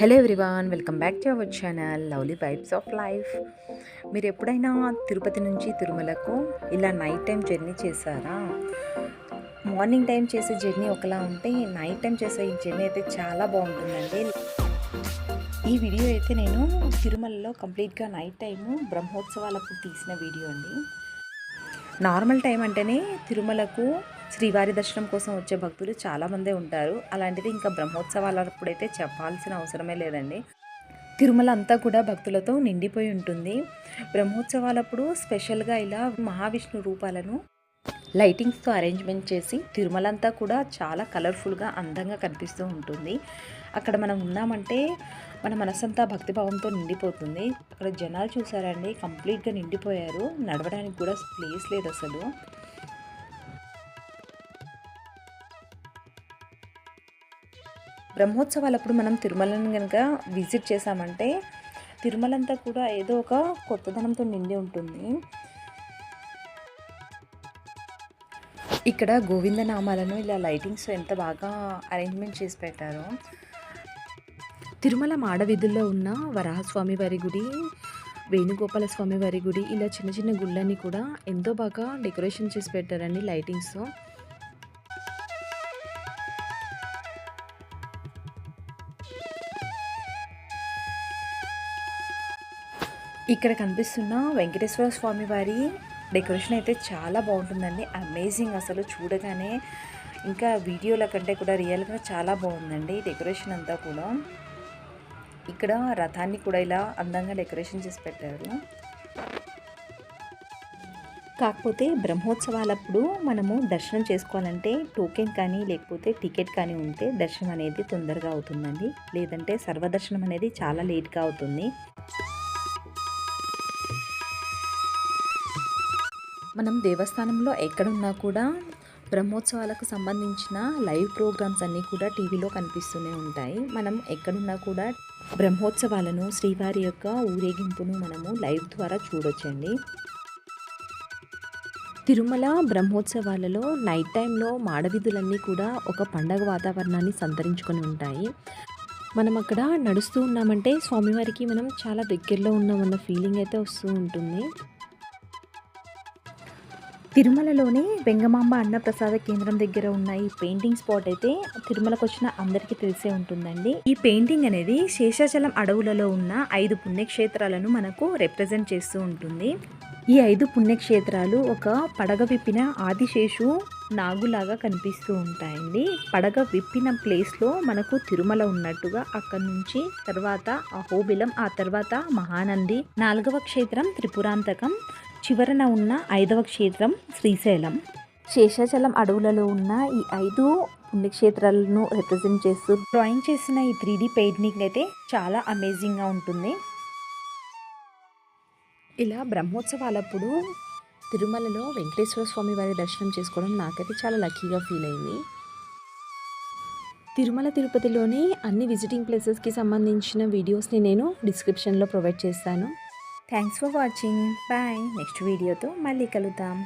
Hello everyone welcome back to our channel lovely vibes of life మీరు ఎప్పుడైనా తిరుపతి నుంచి తిరుమలకు ఇలా నైట్ టైం జర్నీ చేశారా? మార్నింగ్ టైం చేసే జర్నీ ఒకలా ఉంటే నైట్ టైం చేసే ఈ జర్నీ అయితే చాలా బాగుంటుందండి. ఈ వీడియో అయితే నేను తిరుమలలో కంప్లీట్గా నైట్ టైము బ్రహ్మోత్సవాలకు తీసిన వీడియో అండి. నార్మల్ టైం అంటేనే తిరుమలకు శ్రీవారి దర్శనం కోసం వచ్చే భక్తులు చాలామందే ఉంటారు. అలాంటిది ఇంకా బ్రహ్మోత్సవాలప్పుడైతే చెప్పాల్సిన అవసరమే లేదండి. తిరుమల అంతా కూడా భక్తులతో నిండిపోయి ఉంటుంది. బ్రహ్మోత్సవాలప్పుడు స్పెషల్గా ఇలా మహావిష్ణు రూపాలను లైటింగ్స్తో అరేంజ్మెంట్ చేసి తిరుమల అంతా కూడా చాలా కలర్ఫుల్గా అందంగా కనిపిస్తూ ఉంటుంది. అక్కడ మనం ఉన్నామంటే మన మనసంతా భక్తిభావంతో నిండిపోతుంది. అక్కడ జనాలు చూసారండి కంప్లీట్గా నిండిపోయారు. నడవడానికి కూడా ప్లేస్ లేదు అసలు. బ్రహ్మోత్సవాలప్పుడు మనం తిరుమలను కనుక విజిట్ చేసామంటే తిరుమలంతా కూడా ఏదో ఒక కొత్తదనంతో నిండి ఉంటుంది. ఇక్కడ గోవింద నామాలను ఇలా లైటింగ్స్ ఎంత బాగా అరేంజ్మెంట్ చేసి పెట్టారో. తిరుమల మాడవీధుల్లో ఉన్న వరాహస్వామి వారి గుడి వేణుగోపాల స్వామి వారి గుడి ఇలా చిన్న చిన్న గుళ్ళని కూడా ఎంతో బాగా డెకరేషన్ చేసి పెట్టారండి లైటింగ్స్తో ఇక్కడ కనిపిస్తున్న వెంకటేశ్వర స్వామి వారి డెకరేషన్ అయితే చాలా బాగుంటుందండి. అమేజింగ్ అసలు చూడగానే. ఇంకా వీడియోల కంటే కూడా రియల్గా చాలా బాగుందండి డెకరేషన్ అంతా కూడా. ఇక్కడ రథాన్ని కూడా ఇలా అందంగా డెకరేషన్ చేసి పెట్టారు. కాకపోతే బ్రహ్మోత్సవాలప్పుడు మనము దర్శనం చేసుకోవాలంటే టోకెన్ కానీ లేకపోతే టికెట్ కానీ ఉంటే దర్శనం అనేది తొందరగా అవుతుందండి. లేదంటే సర్వదర్శనం అనేది చాలా లేట్గా అవుతుంది. మనం దేవస్థానంలో ఎక్కడున్నా కూడా బ్రహ్మోత్సవాలకు సంబంధించిన లైవ్ ప్రోగ్రామ్స్ అన్నీ కూడా టీవీలో కనిపిస్తూనే ఉంటాయి. మనం ఎక్కడున్నా కూడా బ్రహ్మోత్సవాలను శ్రీవారి యొక్క ఊరేగింపును మనము లైవ్ ద్వారా చూడొచ్చండి. తిరుమల బ్రహ్మోత్సవాలలో నైట్ టైంలో మాడవీధులన్నీ కూడా ఒక పండగ వాతావరణాన్ని సంతరించుకొని ఉంటాయి. మనం అక్కడ నడుస్తూ ఉన్నామంటే స్వామివారికి మనం చాలా దగ్గరలో ఉన్నామన్న ఫీలింగ్ అయితే వస్తూ ఉంటుంది. తిరుమలలోనే వెంగమాంబ అన్నప్రసాద కేంద్రం దగ్గర ఉన్న ఈ పెయింటింగ్ స్పాట్ అయితే తిరుమలకు వచ్చిన అందరికీ తెలిసే ఉంటుందండి. ఈ పెయింటింగ్ అనేది శేషాచలం అడవులలో ఉన్న ఐదు పుణ్యక్షేత్రాలను మనకు రిప్రజెంట్ చేస్తూ ఉంటుంది. ఈ ఐదు పుణ్యక్షేత్రాలు ఒక పడగ విప్పిన ఆదిశేషు నాగులాగా కనిపిస్తూ ఉంటాయండి. పడగ విప్పిన ప్లేస్లో మనకు తిరుమల ఉన్నట్టుగా అక్కడి నుంచి తర్వాత అహోబిలం ఆ తర్వాత మహానంది నాలుగవ క్షేత్రం త్రిపురాంతకం చివరన ఉన్న ఐదవ క్షేత్రం శ్రీశైలం. శేషాచలం అడవులలో ఉన్న ఈ ఐదు పుణ్యక్షేత్రాలను రిప్రజెంట్ చేస్తూ డ్రాయింగ్ చేసిన ఈ త్రీ డి పెయింటింగ్ అయితే చాలా అమేజింగ్గా ఉంటుంది. ఇలా బ్రహ్మోత్సవాలప్పుడు తిరుమలలో వెంకటేశ్వర స్వామి వారి దర్శనం చేసుకోవడం నాకైతే చాలా లక్కీగా ఫీల్ అయింది. తిరుమల తిరుపతిలోని అన్ని విజిటింగ్ ప్లేసెస్కి సంబంధించిన వీడియోస్ని నేను డిస్క్రిప్షన్లో ప్రొవైడ్ చేస్తాను. Thanks for watching. Bye. Next వీడియోతో మళ్ళీ కలుద్దాం.